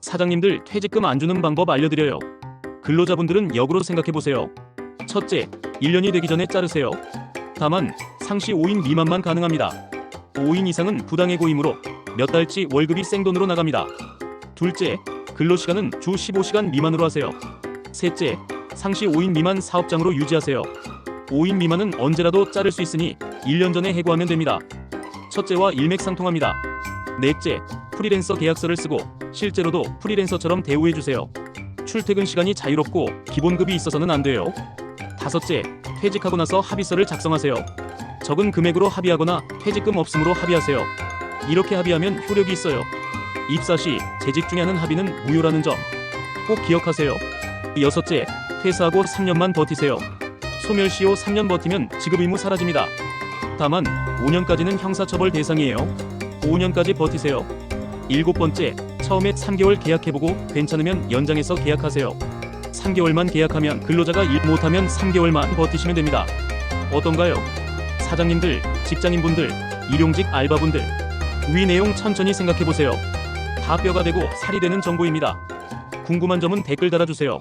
사장님들 퇴직금 안 주는 방법 알려드려요. 근로자분들은 역으로 생각해보세요. 첫째, 1년이 되기 전에 자르세요. 다만 상시 5인 미만만 가능합니다. 5인 이상은 부당해고이므로 몇 달치 월급이 생돈으로 나갑니다. 둘째, 근로시간은 주 15시간 미만으로 하세요. 셋째, 상시 5인 미만 사업장으로 유지하세요. 5인 미만은 언제라도 자를 수 있으니 1년 전에 해고하면 됩니다. 첫째와 일맥상통합니다. 넷째, 프리랜서 계약서를 쓰고 실제로도 프리랜서처럼 대우해 주세요. 출퇴근 시간이 자유롭고 기본급이 있어서는 안 돼요. 다섯째, 퇴직하고 나서 합의서를 작성하세요. 적은 금액으로 합의하거나 퇴직금 없음으로 합의하세요. 이렇게 합의하면 효력이 있어요. 입사 시 재직 중에 하는 합의는 무효라는 점 꼭 기억하세요. 여섯째, 퇴사하고 3년만 버티세요. 소멸시효 3년 버티면 지급 의무 사라집니다. 다만 5년까지는 형사처벌 대상이에요. 5년까지 버티세요. 일곱 번째, 처음에 3개월 계약해보고 괜찮으면 연장해서 계약하세요. 3개월만 계약하면 근로자가 일 못하면 3개월만 버티시면 됩니다. 어떤가요? 사장님들, 직장인분들, 일용직 알바분들, 위 내용 천천히 생각해보세요. 다 뼈가 되고 살이 되는 정보입니다. 궁금한 점은 댓글 달아주세요.